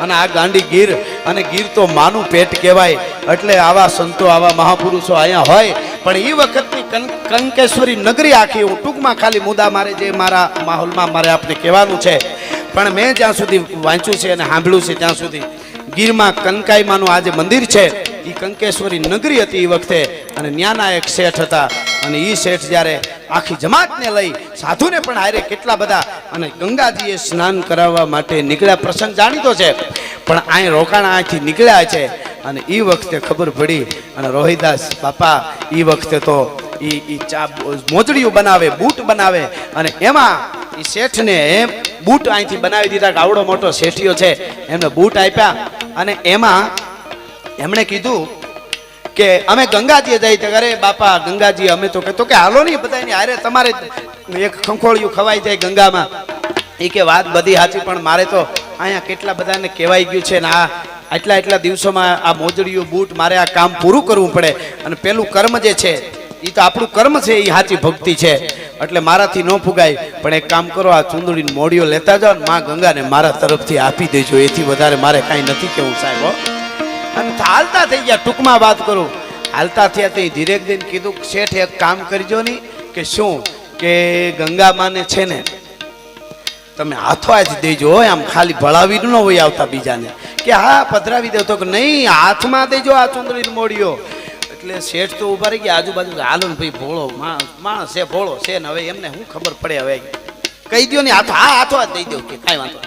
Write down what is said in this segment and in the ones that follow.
અને આ ગાંડી ગીર અને ગીર તો માનું પેટ કહેવાય. એટલે આવા સંતો, આવા મહાપુરુષો અહીંયા હોય. પણ એ વખતની કંકેશ્વરી નગરી આખી હું ટૂંકમાં ખાલી મુદ્દા મારે જે મારા માહોલમાં મારે આપને કહેવાનું છે. પણ મેં જ્યાં સુધી વાંચ્યું છે અને સાંભળ્યું છે ત્યાં સુધી ગીરમાં કનકાઈમાનું આ જે મંદિર છે એ કંકેશ્વરી નગરી હતી એ વખતે. અને ન્યાના એક શેઠ હતા. અને એ શેઠ જ્યારે આખી જમાતને લઈ સાધુને પણ હારે કેટલા બધા અને ગંગાજીએ સ્નાન કરાવવા માટે નીકળ્યા પ્રસંગ જાણીતો છે. પણ અહીં રોકાણા અહીંથી નીકળ્યા છે અને એ વખતે ખબર પડી અને રોહિદાસ, બાપા એ વખતે તો એ ચા મોજડીઓ બનાવે, બૂટ બનાવે અને એમાં એ શેઠને એમ બૂટ અહીંથી બનાવી દીધા કે આવડો મોટો શેઠિયો છે. એમને બૂટ આપ્યા અને એમાં એમણે કીધું કે અમે ગંગાજીએ જાય અરે બાપા ગંગાજી અમે તો કહેતો કે હાલો નહીં બધાની અરે તમારે એક ખંખોળિયું ખવાઈ જાય ગંગામાં. એ કે વાત બધી સાચી, પણ મારે તો અહીંયા કેટલા બધાને કહેવાઈ ગયું છે ને આ આટલા એટલા દિવસોમાં આ મોજડીયું બૂટ મારે આ કામ પૂરું કરવું પડે. અને પેલું કર્મ જે છે એ તો આપણું કર્મ છે એ સાચી ભક્તિ છે. એટલે મારાથી ન ફુગાય, પણ એક કામ કરો, આ ચુંદડીને મોડીઓ લેતા જાઓ ને માં ગંગાને મારા તરફથી આપી દેજો. એથી વધારે મારે કાંઈ નથી કેવું સાહેબ, હો. હાલતા થઈ ગયા. ટૂંકમાં વાત કરું. હાલતા થયા તે ધીરે ધીરે કીધું શેઠ, એક કામ કરજો નહીં કે શું? કે ગંગા માને છે ને, તમે હાથો જ દેજો આમ ખાલી ભળાવી ન હોય આવતા બીજાને. કે હા, પધરાવી દો. તો કે નહીં, હાથમાં દેજો આ ચુંદડી મોડીઓ. એટલે શેઠ તો ઊભા રહી ગયા. આજુબાજુ હાલો ભાઈ, ભોળો માણસ છે, ભોળો છે ને હવે એમને શું ખબર પડે હવે? કહી દો ને, હાથો હા, હાથો જ દઈ દો કે કાંઈ વાંધો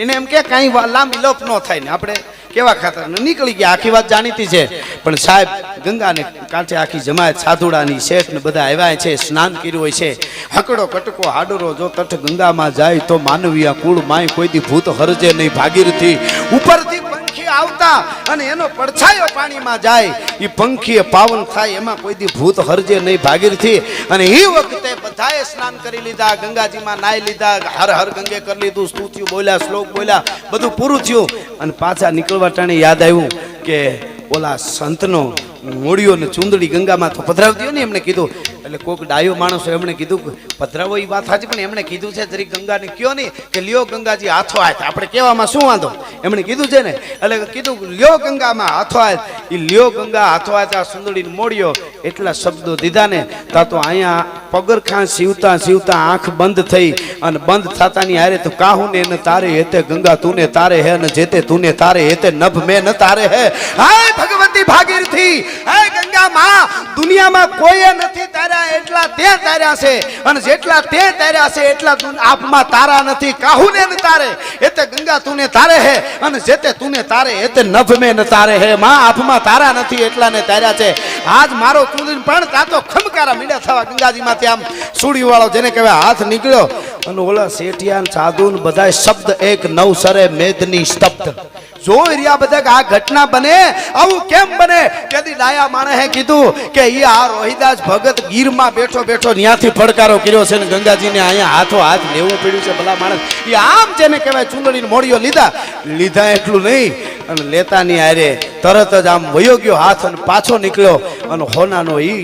એને એમ કે, કાંઈ લાંબી લોપ ન થાય ને આપણે. કેવા ખાતર નીકળી ગયા, આખી વાત જાણીતી છે. પણ સાહેબ, ગંગાને કાંઠે આખી જમાયત સાધુડાની શેઠ ને બધા આવ્યા છે, સ્નાન કર્યું હોય છે. હકડો કટકો હાડરો જો તટ ગંગામાં જાય તો માનવીય કુળ માય કોઈ દી ભૂત હરજે નહીં. ભાગીરથી ઉપરથી આવતા અને એનો પડછાયો પાણીમાં જાય એ પંખીએ પાવન થાય, એમાં કોઈ દી ભૂત હરજે નહીં ભાગીરથી. અને એ વખતે બધાએ સ્નાન કરી લીધા, ગંગાજીમાં નાહી લીધા, હર હર ગંગે કરી લીધું સ્તુતિયું બોલ્યા, શ્લોક બોલ્યા, બધું પૂરું થયું. અને પાછા નીકળવા ટાણે યાદ આવ્યું કે ઓલા સંતનો મોડિયો ને ચુંદડી ગંગામાં તો પધરાવી ને એમને કીધું. એટલે કોઈક ડાયો માણસો એમણે કીધું પધરાવો એ વાત સાચી, પણ એમણે કીધું છે જરી ગંગાને કયો નહીં કે લ્યો ગંગાજી હાથો હાથ આપણે કહેવામાં શું વાંધો? એમણે કીધું છે ને, એટલે કીધું લ્યો ગંગામાં હાથો હાથ એ લ્યો ગંગા હાથો હાથ આ સુંદડીને મોડ્યો એટલા શબ્દો દીધા ને, તા તો અહીંયા પગરખાં સીવતા સીવતા આંખ બંધ થઈ અને બંધ થતાની હારે તો કાહું ને તારે હેતે ગંગા, તું ને તારે હે, ને જેતે તુને તારે હેતે નભ મેં ન તારે હે. હાય ભાગીરથી માં દુનિયામાં કોઈએ નથી તાર્યા, એટલા તે તાર્યા છે. અને જેટલા તે તાર્યા છે, એટલા આપમાં તારા નથી. કાહુને ન તારે? એતે ગંગા તુને તારે હે. અને જેતે તુને તારે એતે નભ મેં ન તારે હે. માં આપમાં તારા નથી એટલા ને તાર્યા છે. આજ મારો ચૂંદડી પણ તાતો ખમકારા મીડા થવા ગંગાજીમાંથી આમ સુડી વાળો જેને કહેવાય હાથ નીકળ્યો. અને ઓલા શેઠિયા સાધુ બધા શબ્દ એક નવસરે મેદની સ્તબ્ધ. જોઈ રહ્યા બધા આ ઘટના બને, આવું કેમ બને? તેથી ડાયા માણસે કીધું કે ઈ આ રોહિદાસ ભગત ગીરમાં બેઠો બેઠો ત્યાંથી પડકારો કર્યો છે ને ગંગાજીને અહીંયા હાથો હાથ લેવું પડ્યું છે ભલા માણસ. એ આમ જેને કહેવાય ચૂંદડીને મોડીઓ લીધા. લીધા એટલું નહીં અને લેતા ની હારે તરત જ આમ વયો ગયો હાથ અને પાછો નીકળ્યો. અને હોનાનો ઈ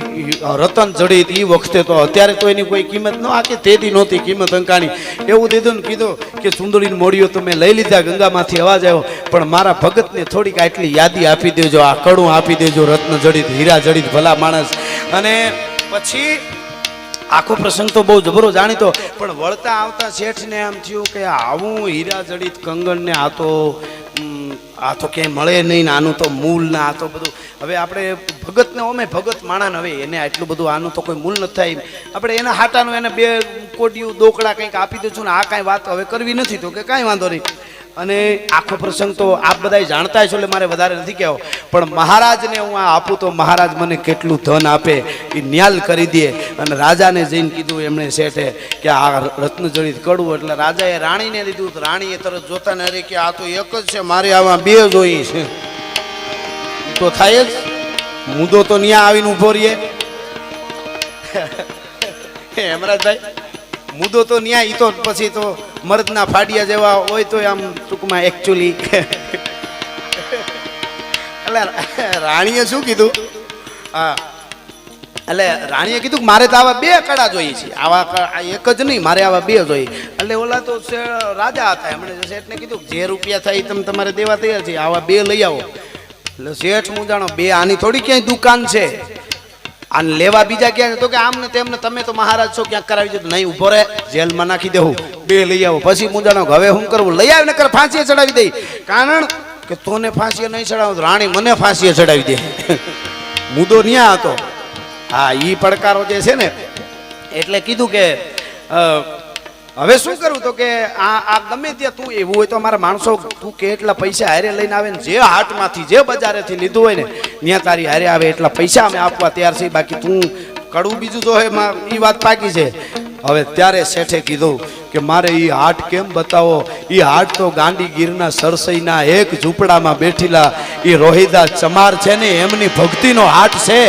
રતન જડિત ઈ વખતે તો અત્યારે તો એની કોઈ કિંમત ન આકે તેદી નહોતી કિંમત અંકાણી. એવું દીધું ને કીધું કે ચુંદડીની મોડીઓ તો મેં લઈ લીધા, ગંગામાંથી અવાજ આવ્યો. પણ મારા ભગતને થોડીક આટલી યાદી આપી દેજો, આ કડું આપી દેજો, રત્ન જડિત, હીરા જડિત, ભલા માણસ. અને પછી આખો પ્રસંગ તો બહુ જબરો જાણીતો, પણ વળતા આવતા શેઠને એમ થયું કે આવું હીરા જડિત કંગણને આ તો આ તો ક્યાંય મળે નહીં આનું તો મૂલ ને આ તો બધું. હવે આપણે ભગતને, અમે ભગત માણાને હવે એને આટલું બધું, આનું તો કોઈ મૂલ નથી થાય. આપણે એના હાટાનું એને બે કોડિયું, દોકડા કંઈક આપી દઉં ને આ કાંઈ વાત હવે કરવી નથી તો કે કાંઈ વાંધો નહીં. અને આખો પ્રસંગ તો આપ બધા જાણતા છો એટલે મારે વધારે નથી કહેવો પણ મહારાજને હું આ આપું તો મહારાજ મને કેટલું ધન આપે એ ન્યાલ કરી દે અને રાજાને જઈને કીધું એમણે શેઠે કે આ રત્નજડિત કડવું એટલે રાજાએ રાણીને દીધું રાણીએ તરત જોતા ને અરે કે આ તો એક જ છે મારે આમાં બે જોઈએ છે તો થાય જ મુદ્દો તો ન્યા આવીને ઊભો રહીએ હેમરાજભાઈ મુદ્દો તો ન્યા ઈ તો પછી તો મર્દના ફાડિયા જેવા હોય તો આમ ટૂંકમાં એકચ્યુઅલી એટલે રાણીએ શું કીધું? હા. એટલે રાણીએ કીધું કે મારે તો આવા બે કડા જોઈએ છે. આવા એક જ નહીં, મારે આવા બે જોઈએ. એટલે ઓલા તો રાજા હતા. એમણે શેઠને કીધું જે રૂપિયા થાય તમે તમારે દેવા તૈયાર છે, આવા બે લઈ આવો. એટલે શેઠ હું જાણો, બે આની થોડી ક્યાંય દુકાન છે? આને લેવા બીજા ક્યાં તો કે આમને તેમને તમે તો મહારાજ છો, ક્યાંક કરાવી દો નહીં ઊભો રહે, જેલમાં નાખી દેવું. બે લઈ આવો, પછી હું હવે શું કરવું? લઈ આવીને કર, ફાંસીએ ચડાવી દઈ કારણ કે તોને ફાંસીએ નહીં ચડાવો રાણી મને ફાંસીએ ચડાવી દે. મુદ્દો ન્યા હતો. હા, ઈ પડકારો જે છે ને, એટલે કીધું કે હવે શું કરવું તો કે આ આ ગમે ત્યાં તું એવું હોય તો અમારા માણસો તું કે એટલા પૈસા હારે લઈને આવે ને જે હાટમાંથી જે બજારેથી લીધું હોય ને, ત્યાં તારી હારે આવે એટલા પૈસા અમે આપવા તૈયાર છીએ. બાકી તું કડવું બીજું તો એ વાત પાકી છે. હવે ત્યારે શેઠે કીધું કે મારે એ હાટ કેમ બતાવો? એ હાટ તો ગાંડી ગીરના સરસઈના એક ઝૂંપડામાં બેઠેલા એ રોહિદા ચમાર છે ને, એમની ભક્તિનો હાટ છે.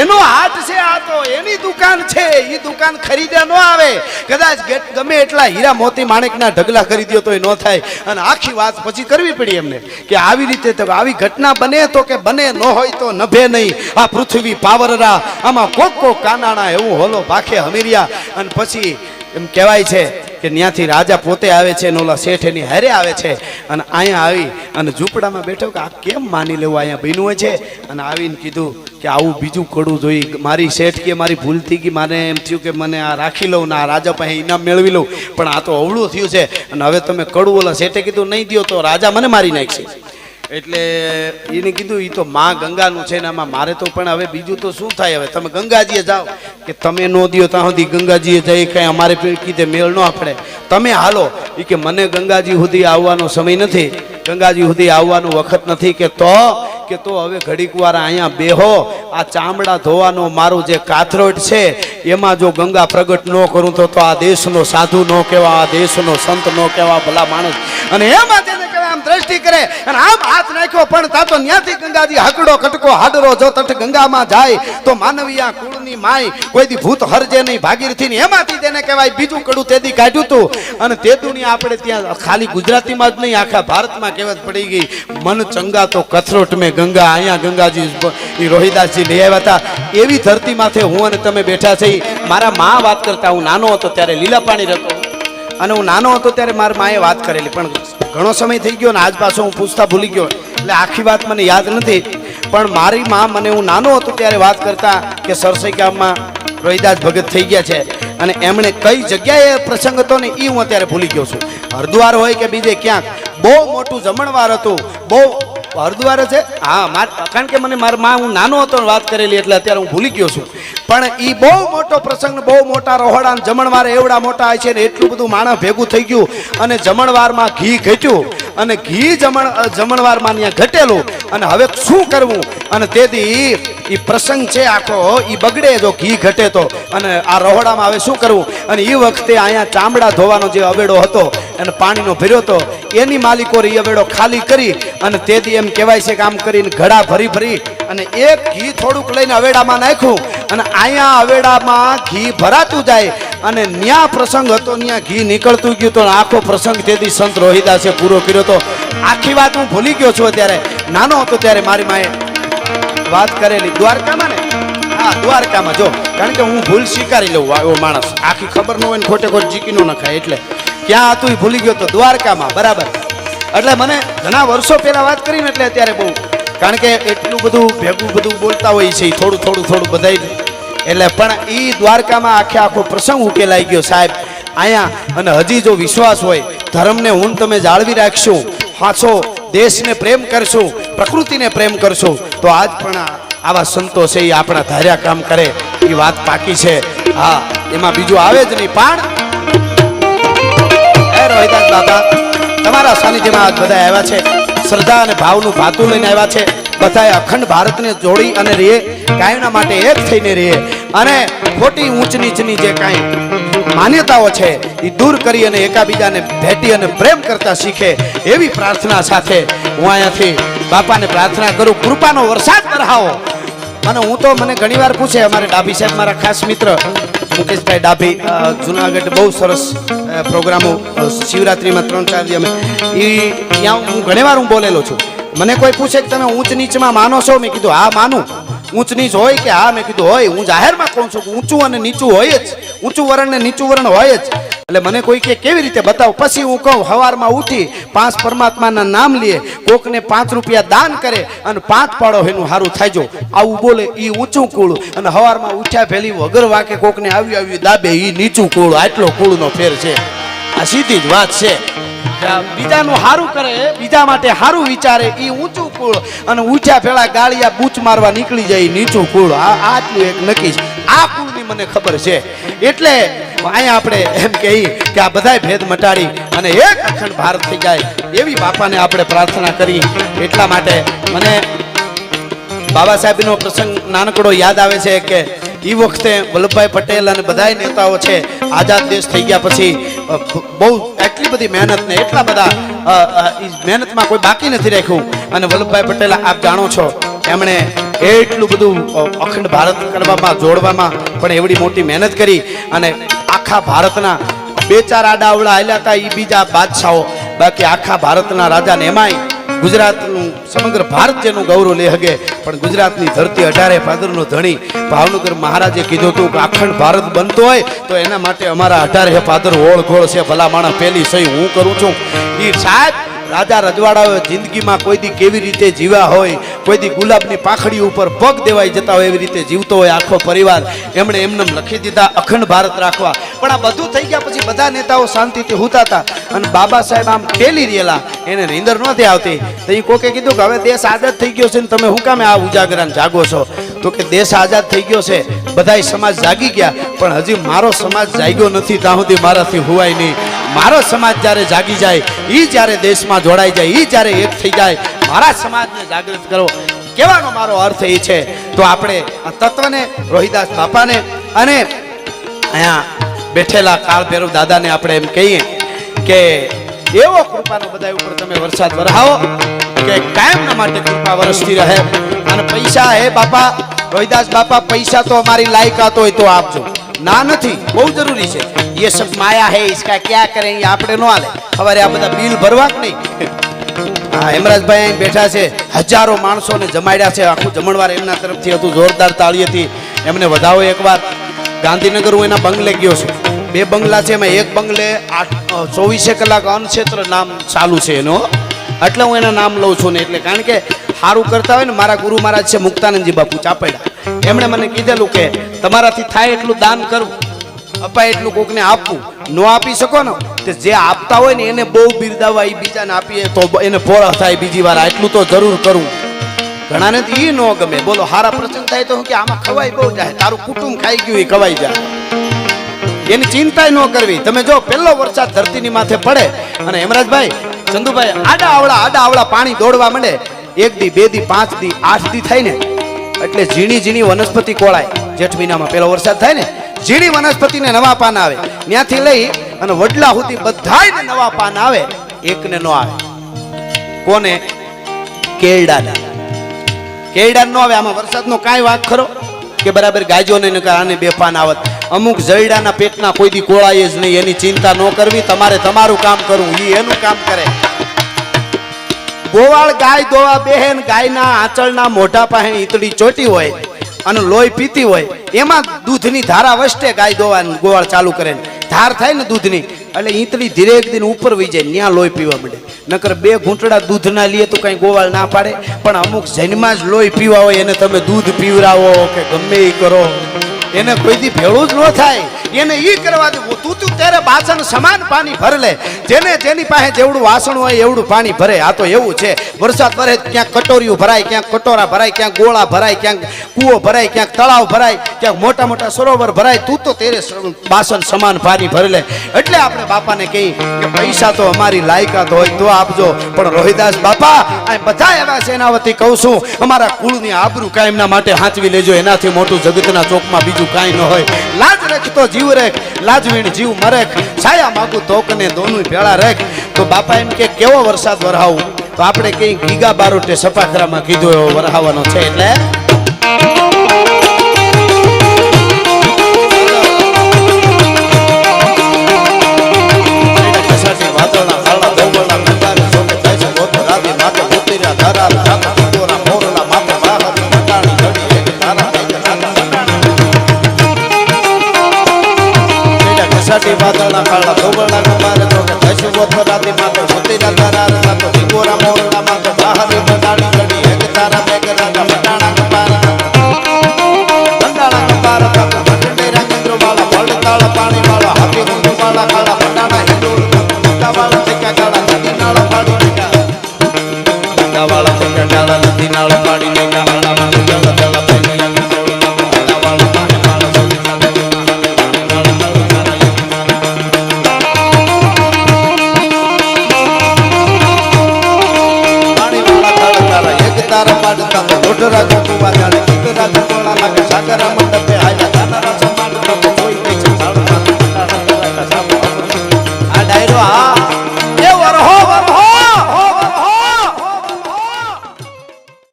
એનો હાટ છે આ તો, એની દુકાન છે. એ દુકાન ખરીદ્યા ન આવે. કદાચ ગમે એટલા હીરા મોતી માણેકના ઢગલા કરી દો તો એ ન થાય. અને આખી વાત પછી કરવી પડી એમને કે આવી રીતે તો આવી ઘટના બને તો કે બને ન હોય તો નભે નહીં. આ પૃથ્વી પાવરરા, આમાં કોક કોક કાનાણા એવું હોલો ભાખે હમીરિયા. અને પછી એમ કહેવાય છે કે ત્યાંથી રાજા પોતે આવે છે ને ઓલા શેઠ એની હારે આવે છે. અને અહીંયા આવી અને ઝૂંપડામાં બેઠો કે આ કેમ માની લેવું? અહીંયા બન્યું હોય છે. અને આવીને કીધું કે આવું બીજું કડું જોઈ મારી શેઠ કે મારી ભૂલ થઈ ગઈ, મારે એમ થયું કે મને આ રાખી લઉં ને આ રાજા પાસે ઇનામ મેળવી લઉં. પણ આ તો અવળું થયું છે. અને હવે તમે કડું ઓલા શેઠે કીધું, નહીં દો તો રાજા મને મારી નાખશે. એટલે એને કીધું એ તો માં ગંગાનું છે ને આમાં મારે તો પણ હવે બીજું તો શું થાય હવે? તમે ગંગાજીએ જાઓ. કે તમે નો દો ત્યાં સુધી ગંગાજીએ જઈ કાંઈ અમારે કીધે મેળ ન આપણે તમે હાલો. એ કે મને ગંગાજી સુધી આવવાનો સમય નથી. ગંગાજી સુધી આવવાનો વખત નથી કે તો કે તો હવે ઘડીક વાર અહીંયા બેહો. આ ચામડા ધોવાનો મારું જે કાથરોટ છે, એમાં જો ગંગા પ્રગટ ન કરું તો આ દેશનો સાધુ ન કહેવા આ દેશનો સંત ન કહેવા ભલા માણસ. અને એમાં દ્રષ્ટિ કરે અને આમ હાથ નાખ્યો, પણ તા તો ન્યાથી ગંગાજી હકડો કટકો હાડરો જો તટ ગંગામાં જાય, તો માનવીયા કુળની માય કોઈથી ભૂત હરજે નહીં ભાગીરથી એમાંથી તેને કહેવાય, બીજું કડું તેદી કાઢ્યું હતું અને તે આપણે ત્યાં ખાલી ગુજરાતીમાં જ નહીં, આખા ભારતમાં કહેવત પડી ગઈ, મન ચંગા તો કથરોટ મેં ગંગા, અહીંયા ગંગાજી રોહિદાસજી લઈ આવ્યા હતા. એવી ધરતી માથે હું અને તમે બેઠા છે મારા મા વાત કરતા, હું નાનો હતો ત્યારે લીલા પાણી રહેતો અને હું નાનો હતો ત્યારે મારી માએ વાત કરેલી, પણ ઘણો સમય થઈ ગયો ને આજ પાછો હું પૂછતા ભૂલી ગયો, એટલે આખી વાત મને યાદ નથી. પણ મારી મા મને હું નાનો હતો ત્યારે વાત કરતા કે સરસઈ ગામમાં રોહિદાસ ભગત થઈ ગયા છે અને એમણે કઈ જગ્યાએ પ્રસંગ હતો ને એ હું અત્યારે ભૂલી ગયો છું. હરદ્વાર હોય કે બીજે ક્યાંક, બહુ મોટું જમણવાર હતું, બહુ હરદ્વાર છે? હા કારણ કે મને મારા માં હું નાનો હતો વાત કરેલી એટલે અત્યારે હું ભૂલી ગયો છું. પણ એ બહુ મોટો પ્રસંગ બહુ મોટા રોહડા જમણવાર એવડા મોટા છે ને એટલું બધું માણસ ભેગું થઈ ગયું અને જમણવારમાં ઘી ઘટ્યું અને ઘી જમણ જમણવારમાં ત્યાં ઘટેલું અને હવે શું કરવું? અને તેથી એ પ્રસંગ છે આખો એ બગડે જો, ઘી ઘટે તો. અને આ રહોડામાં હવે શું કરવું? અને એ વખતે અહીંયા ચામડા ધોવાનો જે અવેડો હતો અને પાણીનો ભર્યો હતો એની માલિકો એ અવેડો ખાલી કરી અને તેથી એમ કહેવાય છે કે આમ કરીને ઘડા ભરી ભરી અને એક ઘી થોડુંક લઈને અવેડામાં નાખ્યું અને અહીંયા અવેડામાં ઘી ભરાતું જાય અને ન્યા પ્રસંગ હતો, ન્યા ઘી નીકળતું ગયું તો આખો પ્રસંગ તેથી સંત રોહિદાસે પૂરો કર્યો હતો આખી વાત હું ભૂલી ગયો છું અત્યારે. નાનો હતો ત્યારે મારી માએ વાત કરેલી દ્વારકામાં ને? હા, દ્વારકામાં. જો, કારણ કે હું ભૂલ સ્વીકારી લઉં એવો માણસ. આખી ખબર ન હોય ને ખોટે ખોટ જીકી ન નખાય, એટલે. ક્યાં હતું ભૂલી ગયો તો દ્વારકામાં, બરાબર. એટલે મને ઘણા વર્ષો પહેલા વાત કરીને એટલે અત્યારે બહુ કારણ કે એટલું બધું ભેગું બધું બોલતા હોય છે થોડું થોડું થોડું બધાય એટલે પણ એ દ્વારકામાં આખે આખો પ્રસંગ ઉકેલાઈ ગયો, સાહેબ. અહીંયા, અને હજી જો વિશ્વાસ હોય, ધર્મને હું તમે જાળવી રાખશું. હાચો દેશને પ્રેમ કરશું, પ્રકૃતિને પ્રેમ કરશું, તો આજ પણ આવા સંતો છે એ આપણા ધાર્યા કામ કરે એ વાત પાકી છે. હા, એમાં બીજું આવે જ નહીં. પણ દાદા, તમારા સાનિધ્યમાં આજ બધા આવ્યા છે. શ્રદ્ધા અને ભાવનું ભાતું લઈને આવ્યા છે. બધાએ અખંડ ભારતને જોડી અને રહે કાયમના માટે એક થઈને રહે અને ખોટી ઊંચ નીચની જે કાંઈ માન્યતાઓ છે એ દૂર કરી અને એકાબીજાને ભેટી અને પ્રેમ કરતા શીખે એવી પ્રાર્થના સાથે હું અહીંયાથી બાપાને પ્રાર્થના કરું, કૃપાનો વરસાદ કરાવો. અને હું તો મને ઘણીવાર પૂછે, અમારે ડાભી સાહેબ મારા ખાસ મિત્ર, મુકેશભાઈ ડાભી જુનાગઢ બહુ સરસ પ્રોગ્રામો શિવરાત્રિમાં ત્રણ ચાર દી અમે એ ત્યાં હું ઘણીવાર હું બોલેલો છું. મને કોઈ પૂછે કે તમે ઊંચ નીચમાં માનો છો? મેં કીધું, હા, માનું. ઊંચ હોય કે હા મેં કીધું હોય, હું જાહેરમાં કહું છું ઊંચું અને નીચું હોય જ. ઊંચું વરણ ને નીચું વરણ હોય જ. એટલે મને કોઈ કે કેવી રીતે બતાવો? પછી હું કહું, હવારમાં ઉઠી પાંચ પરમાત્માના નામ લે કોકને પાંચ રૂપિયા દાન કરે અને પાંચ પાડો એનું સારું થાય જો. આવું બોલે એ ઊંચું કુળ. અને હવારમાં ઉઠ્યા ફેલી વગર વાકે કોકને આવ્યું આવ્યું, દાબે એ નીચું કુળ. આટલો કુળનો ફેર છે. આ સીધી જ વાત છે. બીજાનું સારું કરે, બીજા માટે હારું વિચારે એ ઊંચું કુળ અને ઊંચા ભેળા ગાળિયા બૂચ મારવા નીકળી જાય નીચું કુળ. આટલું એક નક્કી આ કુળની મને ખબર છે. એટલે અહીંયા આપણે એમ કે આ બધાય ભેદ મટાડી અને એક અખંડ ભારત થઈ જાય એવી બાપાને આપણે પ્રાર્થના કરી. એટલા માટે મને બાબા સાહેબનો પ્રસંગ નાનકડો યાદ આવે છે કે એ વખતે વલ્લભભાઈ પટેલ અને બધાય નેતાઓ છે આઝાદ દેશ થઈ ગયા પછી બહુ એટલી બધી મહેનત ને એટલા બધા મહેનતમાં કોઈ બાકી નથી રાખ્યું. અને વલ્લભભાઈ પટેલ, આપ જાણો છો, એમણે એટલું બધું અખંડ ભારત કરવામાં, જોડવામાં પણ એવડી મોટી મહેનત કરી. અને આખા ભારતના બે ચાર આડા આવ્યા હતા એ બીજા બાદશાહો. બાકી આખા ભારતના રાજાને એમાંય ગુજરાતનું સમગ્ર ભારત જેનું ગૌરવ લે હગે, પણ ગુજરાતની ધરતી અઢારે પાદરનો ધણી. ભાવનગર મહારાજે કીધું હતું કે અખંડ ભારત બનતો હોય તો એના માટે અમારા અઢારે પાદર ઓળ ઘોળ છે, ભલા માણસ પહેલી સહી હું કરું છું. એ સાહેબ રાજા રજવાડાઓ જિંદગીમાં કોઈ દી કેવી રીતે જીવ્યા હોય, કોઈ દી ગુલાબની પાંખડી ઉપર પગ દેવાઈ જતા હોય એવી રીતે જીવતો હોય આખો પરિવાર. એમણે એમને લખી દીધા, અખંડ ભારત રાખવા. પણ આ બધું થઈ ગયા પછી બધા નેતાઓ શાંતિથી હુતા હતા અને બાબા સાહેબ આમ પેલી રહેલા, એને નીંદર નહોતી આવતી. તો એ કોકે કીધું કે, હવે દેશ આઝાદ થઈ ગયો છે ને તમે હું કામે આ ઉજાગરાને જાગો છો? તો કે, દેશ આઝાદ થઈ ગયો છે, બધાય સમાજ જાગી ગયા, પણ હજી મારો સમાજ જાગ્યો નથી, ત્યાં સુધી મારાથી હુવાય નહીં. મારો સમાજ જ્યારે જાગી જાય એ જ્યારે દેશમાં જોડાઈ જાય એ જ્યારે એક થઈ જાય, મારા સમાજને જાગૃત કરો. કહેવાનો મારો અર્થ એ છે, તો આપણે આ તત્વને, રોહિદાસ બાપાને અને અહીંયા બેઠેલા કાળ ભૈરવ દાદાને આપણે એમ કહીએ કે એવો કૃપાનો બધા ઉપર તમે વરસાદ વરહાવો, કે કાયમના માટે કૃપા વરસતી રહે. અને પૈસા, હે બાપા, રોહિદાસ બાપા, પૈસા તો અમારી લાયકાત હોય તો આપજો. ના નથી બહુ જરૂરી છે ये सब माया है इसका क्या करेंगे આપણે નો હાલે સવારે આ બધા બિલ ભરવા કે નહીં હા હેમરાજભાઈ અહીં બેઠા છે હજારો માણસોને જમાડ્યા છે આખું જમણવાર એમના તરફથી હતું જોરદાર તાળી હતી એમને વધાવો એકવાર ગાંધીનગર હું એના બંગલે ગયો છું બે બંગલા છે એમાં એક બંગલે આઠ ચોવીસે કલાક અનક્ષેત્ર નામ ચાલુ છે એનો એટલે હું એના નામ લઉં છું ને એટલે કારણ કે સારું કરતા હોય ને મારા ગુરુ મહારાજ છે મુક્તાનંદજી બાપુ ચાપેડા એમણે મને કીધેલું કે તમારાથી થાય એટલું દાન કરવું, અપાય એટલું કોકને આપવું, નો આપી શકો ને તે જે આપતા હોય ને એને બહુ બિરદાવા એ બીજાને આપીએ તો એને પોળા થાય બીજી વાર એટલું તો જરૂર કરવું ઘણાને તો ઈ ન ગમે. બોલો, હારા પ્રસંગ થાય તો કે આમાં ખવાઈ બહુ જાય, તારું કુટુંબ ખાઈ ગયું એ ખવાઈ જાય. એની ચિંતા ન કરવી. તમે જો, પહેલો વરસાદ ધરતીની માથે પડે અને હેમરાજભાઈ, ચંદુભાઈ, આડા આવડા આડા આવડા પાણી દોડવા માંડે. એક દી, બે દી, પાંચ દી, આઠ દી થાય ને, એટલે ઝીણી ઝીણી વનસ્પતિ કોળાય. જેઠ મહિનામાં પેલો વરસાદ થાય ને, ઝીણી વનસ્પતિને નવા પાન આવે. ત્યાંથી લઈ અને વડલા સુધી બધા નવા પાન આવે, એકને નો આવે. કોને? કેળડાને કેળડા નો આવે, આમાં વરસાદનો કાંઈ વાંક ખરો? કે બરાબર ગાજો ને નકર આને બે પાન આવત. અમુક જયડાના પેટના કોઈ દી કોળાય જ નહીં, એની ચિંતા ન કરવી, તમારે તમારું કામ કરવું, ઈ એનું કામ કરે. ગોવાળ ગાય દોવા બેહેન ગાયના આંચળના મોઢા પાસે ઈતડી ચોટી હોય અને લોહી પીતી હોય, એમાં દૂધની ધારા વસતે ગાય દોવા ગોવાળ ચાલુ કરે ધાર થાય ને દૂધની, એટલે ઈંતળી ધીરે એક દિન ઉપર વહી જાય ત્યાં લોહી પીવા માંડે. નકર બે ઘૂંટડા દૂધના લઈએ તો કઈ ગોવાળ ના પાડે, પણ અમુક જન્મમાં જ લોહી પીવા હોય એને તમે દૂધ પીવરાવો કે ગમે એ કરો. એને કોઈ દી ભેળું જ ન થાય. એને ઈ કરવા દે તું તું ત્યારે બાસણ સમાન પાણી ભર લે. જેને જેની પાસે જેવડું વાસણ હોય એવડું પાણી ભરે. આ તો એવું છે. વરસાદ વરે ક્યાંક કટોરીઓ ભરાય, ક્યાંક કટોરા ભરાય, ક્યાંક ગોળા ભરાય, ક્યાંક કૂવો ભરાય, ક્યાંક તળાવ ભરાય, ક્યાંક મોટા મોટા સરોવર ભરાય. તું તો તેરે બાસણ સમાન પાણી ભરી લે. એટલે આપણે બાપાને કહી કે પૈસા તો અમારી લાયકાત હોય, તો આપજો. પણ રોહિદાસ બાપા, આ બધા એવા છે એના વતી કહું છું, અમારા કુળની આબરૂ કાયમના માટે હાંચવી લેજો. એનાથી મોટું જગતના ચોકમાં બીજું કાંઈ ન હોય. લાજ રેખ તો જીવ રેખ, લાજવીણ જીવ મરેખ, છાયા માગું તોકને દોનું ભેળા રેખ. તો બાપા એમ કે, કેવો વરસાદ વરહાવું? તો આપણે કઈ ગીગા બારોટે સપાખરામાં કીધું એવો વરહાવાનો છે એટલે